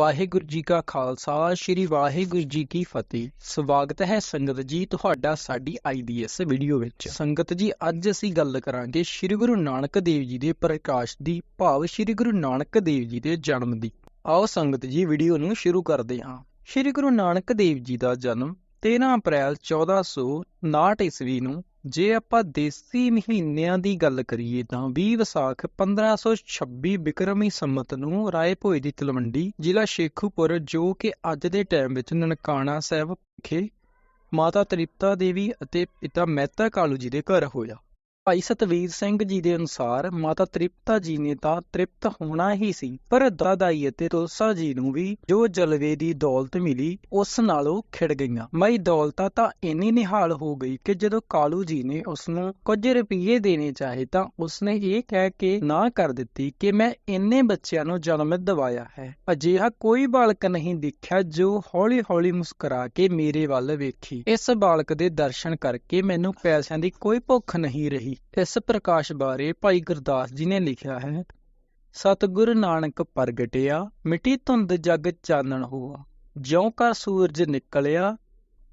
ਵਾਹਿਗੁਰੂ ਜੀ ਕਾ ਖਾਲਸਾ, ਸ੍ਰੀ ਵਾਹਿਗੁਰੂ ਜੀ ਕੀ ਫਤਿਹ। ਸਵਾਗਤ ਹੈ ਸੰਗਤ ਜੀ ਤੁਹਾਡਾ ਸਾਡੀ ਅੱਜ ਦੀ ਇਸ ਵੀਡੀਓ ਵਿੱਚ। ਸੰਗਤ ਜੀ, ਅੱਜ ਅਸੀਂ ਗੱਲ ਕਰਾਂਗੇ ਸ੍ਰੀ ਗੁਰੂ ਨਾਨਕ ਦੇਵ ਜੀ ਦੇ ਪ੍ਰਕਾਸ਼ ਦੀ, ਭਾਵ ਸ੍ਰੀ ਗੁਰੂ ਨਾਨਕ ਦੇਵ ਜੀ ਦੇ ਜਨਮ ਦੀ। ਆਓ ਸੰਗਤ ਜੀ, ਵੀਡੀਓ ਨੂੰ ਸ਼ੁਰੂ ਕਰਦੇ ਹਾਂ। ਸ੍ਰੀ ਗੁਰੂ ਨਾਨਕ ਦੇਵ ਜੀ ਦਾ ਜਨਮ 13 ਅਪ੍ਰੈਲ 1459 ਈਸਵੀ ਨੂੰ ਜੇ ਆਪਾਂ ਦੇਸੀ ਮਹੀਨਿਆਂ ਦੀ ਗੱਲ ਕਰੀਏ ਤਾਂ 20 ਵਿਸਾਖ 1526 ਬਿਕਰਮੀ ਸੰਮਤ ਨੂੰ ਰਾਏ ਭੋਏ ਦੀ ਤਲਵੰਡੀ ਜ਼ਿਲ੍ਹਾ ਸ਼ੇਖੂਪੁਰ, ਜੋ ਕਿ ਅੱਜ ਦੇ ਟਾਈਮ ਵਿੱਚ ਨਨਕਾਣਾ ਸਾਹਿਬ ਵਿਖੇ ਮਾਤਾ ਤ੍ਰਿਪਤਾ ਦੇਵੀ ਅਤੇ ਪਿਤਾ ਮਹਿਤਾ ਕਾਲੂ ਜੀ ਦੇ ਘਰ ਹੋਇਆ। ਭਾਈ ਸਤਵੀਰ ਸਿੰਘ ਜੀ ਦੇ ਅਨੁਸਾਰ ਮਾਤਾ ਤ੍ਰਿਪਤਾ ਜੀ ਨੇ ਤਾਂ ਤ੍ਰਿਪਤ ਹੋਣਾ ਹੀ ਸੀ, ਪਰ ਦਾਦਾਈ ਅਤੇ ਤੋਸਾ ਜੀ ਨੂੰ ਵੀ ਜੋ ਜਲਵੇ ਦੀ ਦੌਲਤ ਮਿਲੀ, ਉਸ ਨਾਲੋਂ ਖਿੜ ਗਈਆਂ। ਮਈ ਦੌਲਤਾਂ ਤਾਂ ਇੰਨੀ ਨਿਹਾਲ ਹੋ ਗਈ ਕਿ ਜਦੋਂ ਕਾਲੂ ਜੀ ਨੇ ਉਸ ਨੂੰ ਕੁਝ ਰੁਪਏ ਦੇਣੇ ਚਾਹੇ ਤਾਂ ਉਸਨੇ ਇਹ ਕਹਿ ਕੇ ਨਾ ਕਰ ਦਿੱਤੀ ਕਿ ਮੈਂ ਇੰਨੇ ਬੱਚਿਆਂ ਨੂੰ ਜਨਮ ਦਿਵਾਇਆ ਹੈ। ਅਜਿਹਾ ਕੋਈ ਬਾਲਕ ਨਹੀਂ ਦੇਖਿਆ ਜੋ ਹੌਲੀ-ਹੌਲੀ ਮੁਸਕਰਾ ਕੇ ਮੇਰੇ ਵੱਲ ਵੇਖੀ। ਇਸ ਬਾਲਕ ਦੇ ਦਰਸ਼ਨ ਕਰਕੇ ਮੈਨੂੰ ਪੈਸਿਆਂ ਦੀ ਕੋਈ ਭੁੱਖ ਨਹੀਂ ਰਹੀ। ਇਸ ਪ੍ਰਕਾਸ਼ ਬਾਰੇ ਭਾਈ ਗੁਰਦਾਸ ਜੀ ਨੇ ਲਿਖਿਆ ਹੈ, ਸਤਿਗੁਰ ਨਾਨਕ ਪ੍ਰਗਟਿਆ, ਮਿੱਟੀ ਧੁੰਦ ਜਗ ਚਾਨਣ ਹੋਆ, ਜਿਉਂ ਕਾ ਸੂਰਜ ਨਿਕਲਿਆ,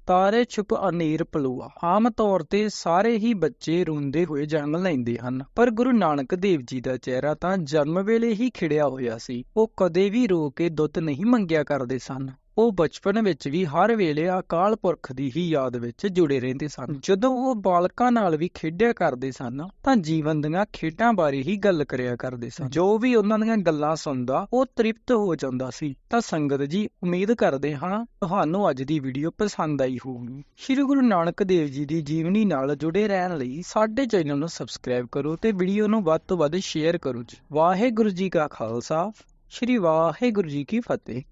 ਤਾਰੇ ਛੁਪ ਅਨੇਰ ਪਲੂਆ। ਆਮ ਤੌਰ ਤੇ ਸਾਰੇ ਹੀ ਬੱਚੇ ਰੋਂਦੇ ਹੋਏ ਜਨਮ ਲੈਂਦੇ ਹਨ, ਪਰ ਗੁਰੂ ਨਾਨਕ ਦੇਵ ਜੀ ਦਾ ਚਿਹਰਾ ਤਾਂ ਜਨਮ ਵੇਲੇ ਹੀ ਖਿੜਿਆ ਹੋਇਆ ਸੀ। ਉਹ ਕਦੇ ਵੀ ਰੋ ਕੇ ਦੁੱਧ ਨਹੀਂ ਮੰਗਿਆ ਕਰਦੇ ਸਨ। ਉਹ ਬਚਪਨ ਵਿੱਚ ਵੀ ਹਰ ਵੇਲੇ ਅਕਾਲ ਪੁਰਖ ਦੀ ਹੀ ਯਾਦ ਵਿੱਚ ਜੁੜੇ ਰਹਿੰਦੇ ਸਨ। ਜਦੋਂ ਉਹ ਬਾਲਕਾਂ ਨਾਲ ਵੀ ਖੇਡਿਆ ਕਰਦੇ ਸਨ, ਤਾਂ ਜੀਵਨ ਦੀਆਂ ਖੇਡਾਂ ਬਾਰੇ ਹੀ ਗੱਲ ਕਰਿਆ ਕਰਦੇ ਸਨ। ਜੋ ਵੀ ਉਹਨਾਂ ਦੀਆਂ ਗੱਲਾਂ ਸੁਣਦਾ, ਉਹ ਤ੍ਰਿਪਤ ਹੋ ਜਾਂਦਾ ਸੀ। ਤਾਂ ਸੰਗਤ ਜੀ, ਉਮੀਦ ਕਰਦੇ ਹਾਂ ਤੁਹਾਨੂੰ ਅੱਜ ਦੀ ਵੀਡੀਓ ਪਸੰਦ ਆਈ ਹੋਊਗੀ। ਸ਼੍ਰੀ ਗੁਰੂ ਨਾਨਕ ਦੇਵ ਜੀ ਦੀ ਜੀਵਨੀ ਨਾਲ ਜੁੜੇ ਰਹਿਣ ਲਈ ਸਾਡੇ ਚੈਨਲ ਨੂੰ ਸਬਸਕ੍ਰਾਈਬ ਕਰੋ ਤੇ ਵੀਡੀਓ ਨੂੰ ਵੱਧ ਤੋਂ ਵੱਧ ਸ਼ੇਅਰ ਕਰੋ ਜੀ। ਵਾਹਿਗੁਰੂ ਜੀ ਕਾ ਖਾਲਸਾ, ਸ਼੍ਰੀ ਵਾਹਿਗੁਰੂ ਜੀ ਕੀ ਫਤਿਹ।